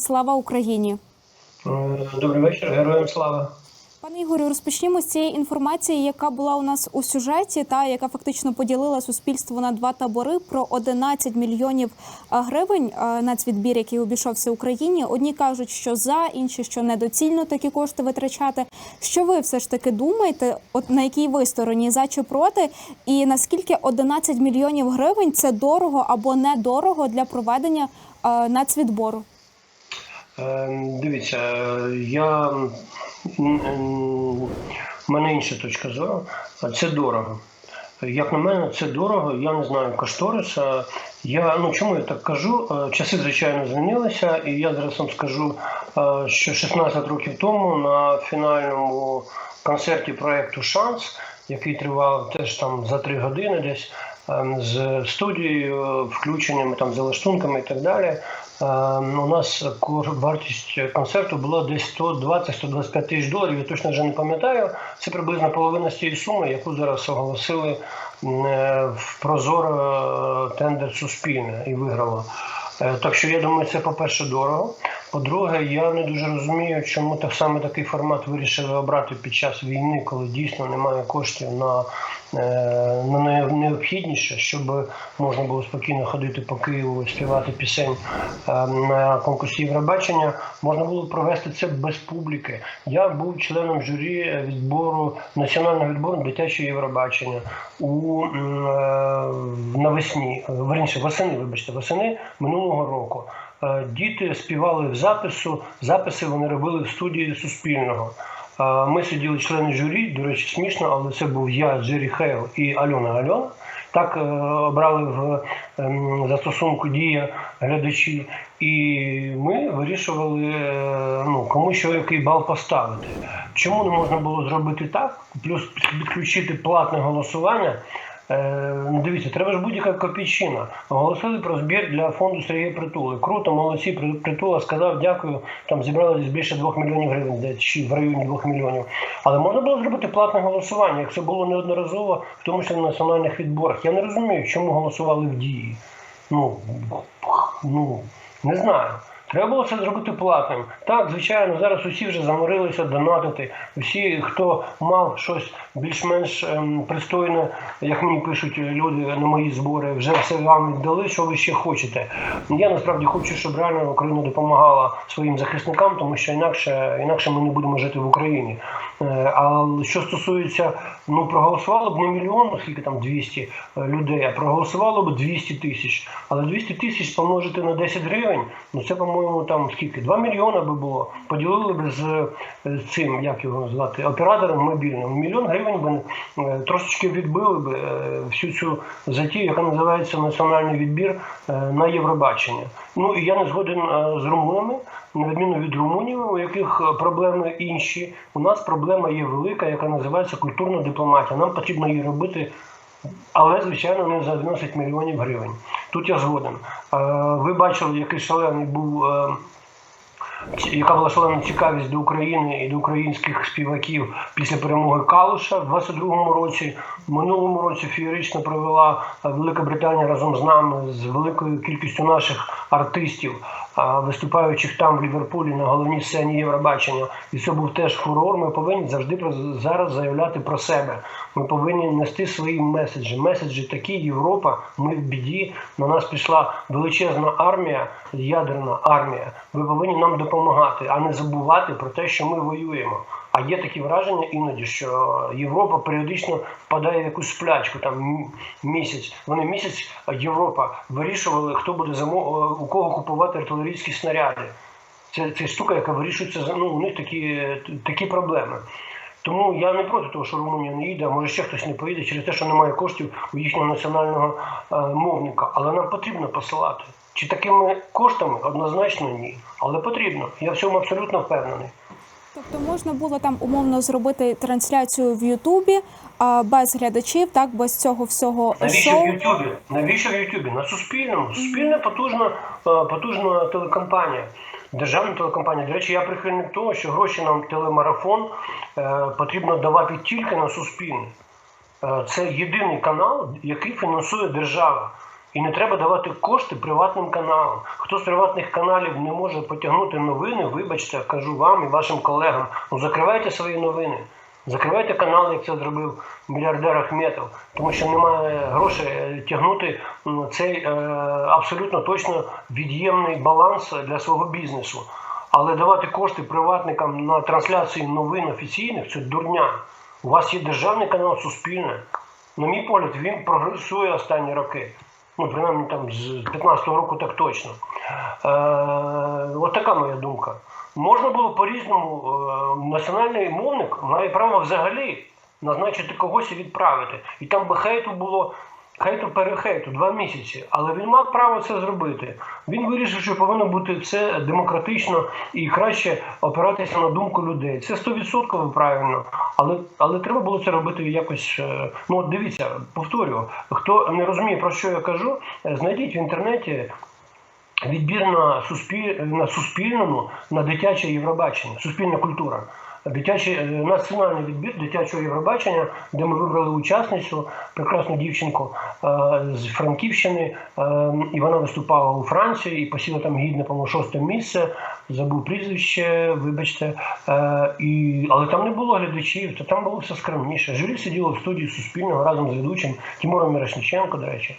Слава Україні! Е, Добрий вечір, героям слава. Пане Ігорю, розпочнімо з цієї інформації, яка була у нас у сюжеті, та яка фактично поділила суспільство на два табори про 11 мільйонів гривень нацвідбір, який обійшовся Україні. Одні кажуть, що за, інші, що недоцільно такі кошти витрачати. Що ви все ж таки думаєте? От на якій ви стороні за чи проти? І наскільки 11 мільйонів гривень це дорого або недорого для проведення нацвідбору? Е, Дивіться, я в мене інша точка зору. Це дорого. Як на мене, це дорого. Я не знаю кошториса. Я ну чому я так кажу? Е, Часи звичайно змінилися, і я зараз вам скажу, е, що 16 років тому на фінальному концерті проекту Шанс, який тривав теж там за три години, десь ем, з студією, включеннями там залаштунками і так далі. Ем, У нас вартість концерту була десь 120-125 тисяч доларів. Я точно вже не пам'ятаю. Це приблизно половина з тієї суми, яку зараз оголосили е, в Прозоро е, тендер Суспільне і виграло. Е, Так що я думаю, це по-перше дорого. По-друге, я не дуже розумію, чому так саме такий формат вирішили обрати під час війни, коли дійсно немає коштів на, е, на необхідніше, щоб можна було спокійно ходити по Києву співати пісень е, на конкурсі Євробачення. Можна було провести це без публіки. Я був членом журі відбору національного відбору дитячого Євробачення у е, навесні, верніше, восени, вибачте, восени минулого року. Е, Діти співали в запису. Записи вони робили в студії Суспільного. Е, Ми сиділи члени журі, до речі, смішно, але це був я, Джері Хейл і Альона Альона. Так е, обрали в ем, застосунку дія глядачі, і ми вирішували, ну, кому що який бал поставити. Чому не можна було зробити так? Плюс підключити платне голосування. Е, дивіться, треба ж будь-яка копійчина. Оголосили про збір для фонду Сергія Притули. Круто, молодці. Притула сказав дякую. Там зібрали більше 2 мільйонів гривень, десь чи в районі 2 мільйонів. Але можна було зробити платне голосування, як це було неодноразово, в тому числі на національних відборах. Я не розумію, чому голосували в дії. Ну, ну не знаю. Треба було це зробити платним. Так, звичайно, зараз усі вже заморилися донатити. Усі, хто мав щось більш-менш ем, пристойне, як мені пишуть люди на мої збори, вже все вам віддали, що ви ще хочете. Я насправді хочу, щоб реально Україна допомагала своїм захисникам, тому що інакше, інакше ми не будемо жити в Україні. Е, А що стосується, ну проголосувало б не мільйон, скільки там 200 людей, а проголосувало б 200 тисяч. Але 200 тисяч помножити на 10 гривень, ну це, по-моєму, там скільки? 2 мільйони би було. Поділили б з, з цим, як його звати, оператором мобільним. Мільйон гривень би е, трошечки відбили б е, всю цю затію, яка називається національний відбір е, на Євробачення. Ну і я не згоден е, з румунами. На відміну від румунів, у яких е, проблеми інші, у нас проблема є велика, яка називається культурна дипломатія. Нам потрібно її робити, але звичайно не за 11 мільйонів гривень. Тут я згоден. Е, Ви бачили, який шалений був. е, яка була шалена цікавість до України і до українських співаків після перемоги Калуша в 22-му році. В минулому році феєрично провела Велика Британія разом з нами з великою кількістю наших артистів, виступаючих там в Ліверпулі на головній сцені Євробачення. І це був теж фурор. Ми повинні завжди зараз заявляти про себе. Ми повинні нести свої меседжі. Меседжі такі Європа. Ми в біді. На нас пішла величезна армія, ядерна армія. Ви повинні нам допомагати, а не забувати про те, що ми воюємо. А є такі враження іноді, що Європа періодично впадає в якусь сплячку, там місяць. Вони місяць Європа вирішували, хто буде замо... у кого купувати артилерійські снаряди. Це, це штука, яка вирішується за- ну, у них такі, такі проблеми. Тому я не проти того, що Румунія не їде, а може ще хтось не поїде через те, що немає коштів у їхнього національного е, мовника. Але нам потрібно посилати. Чи такими коштами? Однозначно ні. Але потрібно. Я в цьому абсолютно впевнений. Тобто можна було там умовно зробити трансляцію в Ютубі а, без глядачів, так без цього всього Навіщо шоу. в Ютубі? Навіщо в Ютубі? На Суспільному. Суспільна потужна, е, потужна телекомпанія. Державна телекомпанія. До речі, я прихильник того, що гроші на телемарафон е, потрібно давати тільки на Суспільне. Е, Це єдиний канал, який фінансує держава. І не треба давати кошти приватним каналам. Хто з приватних каналів не може потягнути новини, вибачте, кажу вам і вашим колегам, ну закривайте свої новини. Закривайте канал, як це зробив мільярдер Ахметов, тому що немає грошей е, тягнути цей е, абсолютно точно від'ємний баланс для свого бізнесу. Але давати кошти приватникам на трансляції новин офіційних це дурня. У вас є державний канал Суспільне. На мій погляд, він прогресує останні роки. Ну, принаймні там з 15-го року так точно. Е, от така моя думка. Можна було по-різному. Е, національний мовник має право взагалі назначити когось і відправити. І там би хейту було хейту перехейту два місяці. Але він мав право це зробити. Він вирішив, що повинно бути все демократично і краще опиратися на думку людей. Це 100% правильно. Але, але треба було це робити якось. е, Ну, дивіться, повторюю, хто не розуміє, про що я кажу, е, знайдіть в інтернеті відбір на, суспіль... на суспільному на дитяче Євробачення, суспільна культура. Дитячий е, національний відбір дитячого Євробачення, де ми вибрали учасницю, прекрасну дівчинку е, з Франківщини, е, і вона виступала у Франції і посіла там гідне, по-моєму, шосте місце. Забув прізвище, вибачте. І... Але там не було глядачів, то там було все скромніше. Журі сиділо в студії Суспільного разом з ведучим Тимуром Мірошниченко, до речі.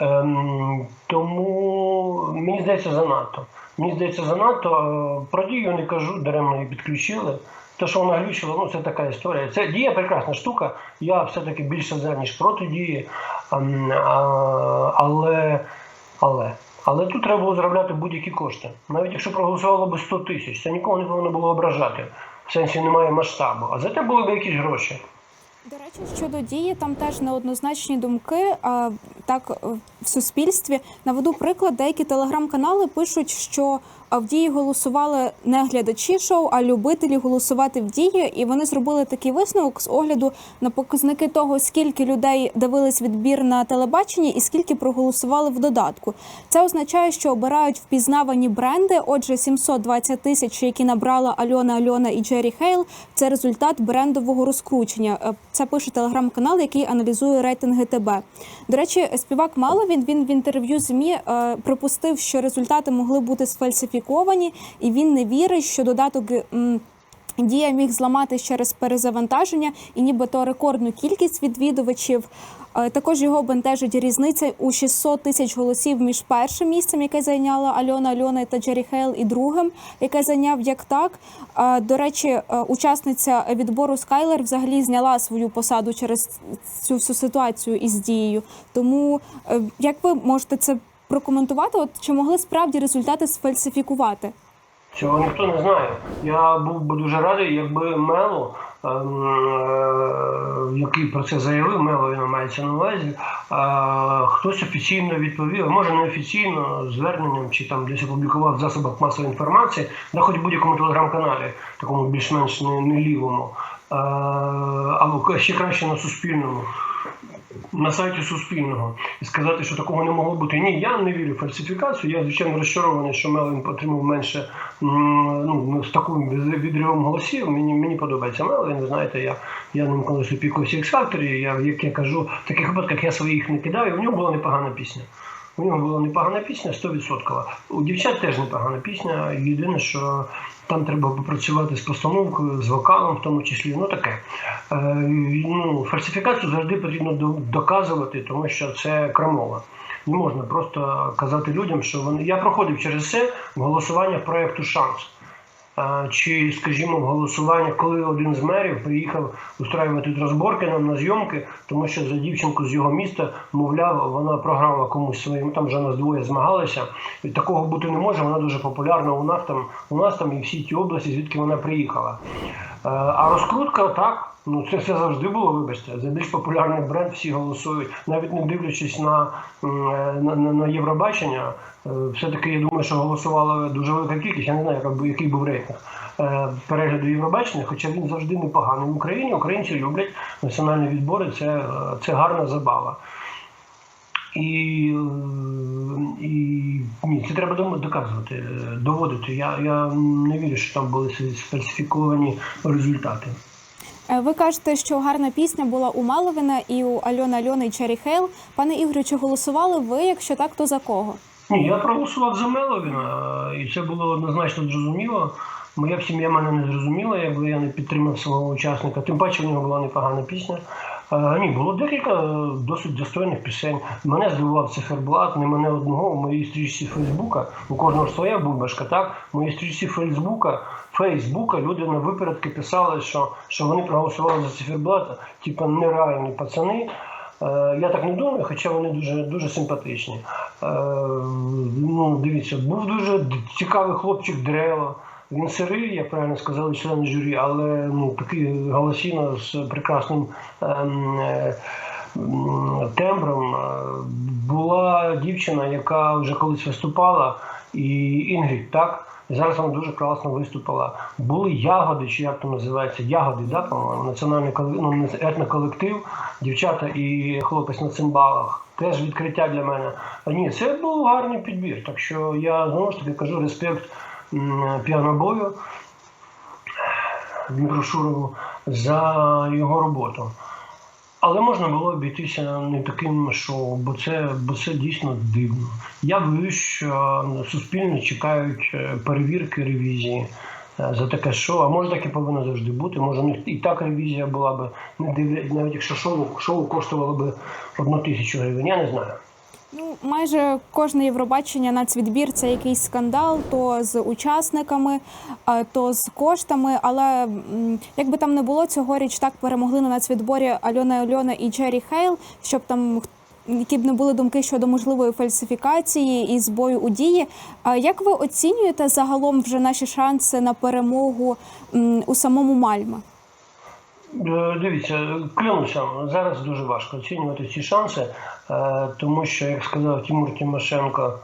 Ем, тому мені здається занадто. Мені здається занадто. Про дію не кажу, даремно її підключили. Те, що вона глючила, ну це така історія. Це дія прекрасна штука. Я все-таки більше за, ніж проти дії. Але, але, але тут треба було заробляти будь-які кошти. Навіть якщо проголосувало би 100 тисяч, це нікого не повинно було ображати. В сенсі немає масштабу. А зате були б якісь гроші. До речі, щодо дії, там теж неоднозначні думки. А, так в суспільстві наведу приклад, деякі телеграм-канали пишуть, що а, в дії голосували не глядачі шоу, а любителі голосувати в дії. І вони зробили такий висновок з огляду на показники того, скільки людей дивились відбір на телебаченні і скільки проголосували в додатку. Це означає, що обирають впізнавані бренди. Отже, 720 тисяч, які набрала Альона Альона і Джері Хейл, це результат брендового розкручення. Е, Це пише телеграм-канал, який аналізує рейтинги ТБ. До речі, співак Маловін він в інтерв'ю ЗМІ е, припустив, що результати могли бути сфальсифіковані, і він не вірить, що додаток. Дія міг зламати через перезавантаження і нібито рекордну кількість відвідувачів. Е, Також його бентежить різниця у 600 тисяч голосів між першим місцем, яке зайняла Альона Альона та Джері Хейл, і другим, яке зайняв як так. Е, До речі, е, учасниця відбору Скайлер взагалі зняла свою посаду через цю всю ситуацію із дією. Тому як ви можете це прокоментувати? От чи могли справді результати сфальсифікувати? Цього ніхто не знає. Я був би дуже радий, якби Мело, ем, е, який про це заявив, Мело він мається на увазі, е, хтось офіційно відповів, може не офіційно, зверненням чи там десь опублікував в засобах масової інформації, на хоч будь-якому телеграм-каналі, такому більш-менш не, не лівому, е, або ще краще на Суспільному. На сайті Суспільного і сказати, що такого не могло бути. Ні, я не вірю в фальсифікацію. Я звичайно розчарований, що Мелвін отримав менше ну, з таким відривом голосів. Мені мені подобається. Ви знаєте, я, я ним колись опікуюся X-Factor, Я як я кажу, в таких випадках я своїх не кидаю. У нього була непогана пісня. У нього була непогана пісня, 100%. У дівчат теж непогана пісня. Єдине, що там треба попрацювати з постановкою, з вокалом, в тому числі. Ну таке. Е, ну, фальсифікацію завжди потрібно доказувати, тому що це крамова. Не можна просто казати людям, що вони. Я проходив через це в голосування проєкту Шанс. Чи, скажімо, в голосування, коли один з мерів приїхав устраювати розборки нам на зйомки, тому що за дівчинку з його міста, мовляв, вона програла комусь своїм, там вже нас двоє змагалися. І такого бути не може, вона дуже популярна у нас там, у нас там і всі ті області, звідки вона приїхала. Е, А розкрутка так. Ну, це все завжди було, вибачте. За більш популярний бренд всі голосують, навіть не дивлячись на, е, на, на, на Євробачення. Е, Все-таки я думаю, що голосувала дуже велика кількість. Я не знаю, який був рейтинг е, перегляду Євробачення, хоча він завжди непоганий. В Україні українці люблять національні відбори, це, е, це гарна забава. І, і ні, це треба доказувати, доводити. Я, я не вірю, що там були сфальсифіковані результати. Ви кажете, що гарна пісня була у Маловина і у Альони Альони і Чері Хейл. Пане Ігорю, чи голосували ви? Якщо так, то за кого? Ні, я проголосував за Меловіна, і це було однозначно зрозуміло. Моя сім'я мене не зрозуміла, якби я не підтримав свого учасника. Тим паче в нього була непогана пісня. А, ні, було декілька е, досить достойних пісень. Мене здивував циферблат, не мене одного у моїй стрічці Фейсбука. У кожного своя бульбашка, так? В моїй стрічці Фейсбука, Фейсбука люди на випередки писали, що, що вони проголосували за циферблат, типу нереальні пацани. Е, Я так не думаю, хоча вони дуже дуже симпатичні. Е, Ну, дивіться, був дуже цікавий хлопчик Дрело. Він сирий, як правильно сказали члени журі, але ну такий голосіно з прекрасним ем, е, тембром. Е, Була дівчина, яка вже колись виступала, і Інгрід, так? І зараз вона дуже класно виступила. Були ягоди, чи як то називається, ягоди, да, по-моєму, національний ну, етноколектив, дівчата і хлопець на цимбалах. Теж відкриття для мене. А ні, це був гарний підбір. Так що я знову ж таки кажу респект піанобою Дмитру Шурову за його роботу. Але можна було обійтися не таким шоу, бо це, бо це дійсно дивно. Я боюсь, що суспільно чекають е, перевірки ревізії е, за таке шоу. А може так і повинно завжди бути. Може, у і так ревізія була б, не дивлять, навіть якщо шоу, шоу коштувало б одну тисячу гривень. Я не знаю. Ну, майже кожне Євробачення нацвідбір це якийсь скандал, то з учасниками, е, то з коштами. Але як би там не було, цьогоріч так перемогли на нацвідборі Альона Альона і Джері Хейл, щоб там які б не були думки щодо можливої фальсифікації і збою у дії. А як ви оцінюєте загалом вже наші шанси на перемогу у самому Мальме? Е, Дивіться, клянуся, зараз дуже важко оцінювати ці шанси, е, тому що, як сказав Тимур Тимошенко,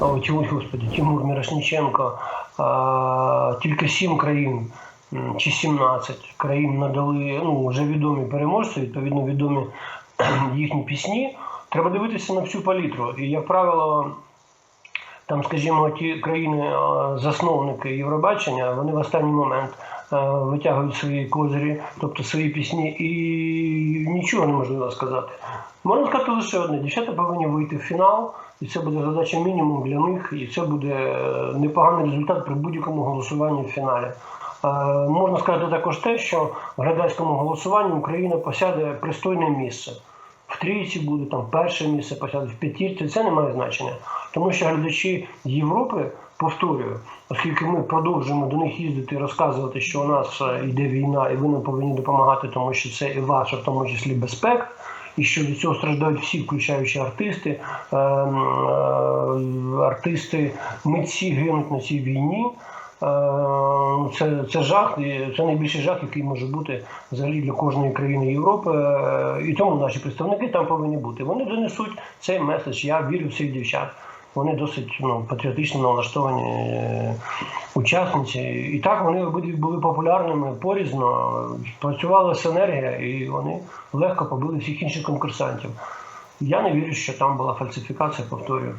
о, Тимур, господи, Тимур Мірошниченко, е, тільки сім країн чи 17 країн надали ну, вже відомі переможці, відповідно відомі їхні пісні. Треба дивитися на всю палітру. І, як правило, там, скажімо, ті країни-засновники Євробачення, вони в останній момент витягують свої козирі, тобто свої пісні, і нічого неможливо сказати. Можна сказати лише одне: дівчата повинні вийти в фінал, і це буде задача мінімум для них, і це буде е, непоганий результат при будь-якому голосуванні в фіналі. Е, Можна сказати також те, що в глядацькому голосуванні Україна посяде пристойне місце в трійці буде там перше місце посяде, в п'ятірці, це не має значення. Тому що глядачі Європи, повторюю, оскільки ми продовжуємо до них їздити і розказувати, що у нас е, йде війна, і ви нам повинні допомагати, тому що це і ваша, в тому числі безпека. І що від цього страждають всі, включаючи артисти, е, е, артисти, митці гинуть на цій війні. Е, Це, це жах, це найбільший жах, який може бути взагалі для кожної країни Європи. Е, І тому наші представники там повинні бути. Вони донесуть цей меседж. Я вірю в цих дівчат. Вони досить ну, патріотично налаштовані е, учасниці. І так вони обидві були популярними порізно. Працювала синергія, і вони легко побили всіх інших конкурсантів. Я не вірю, що там була фальсифікація, повторюю.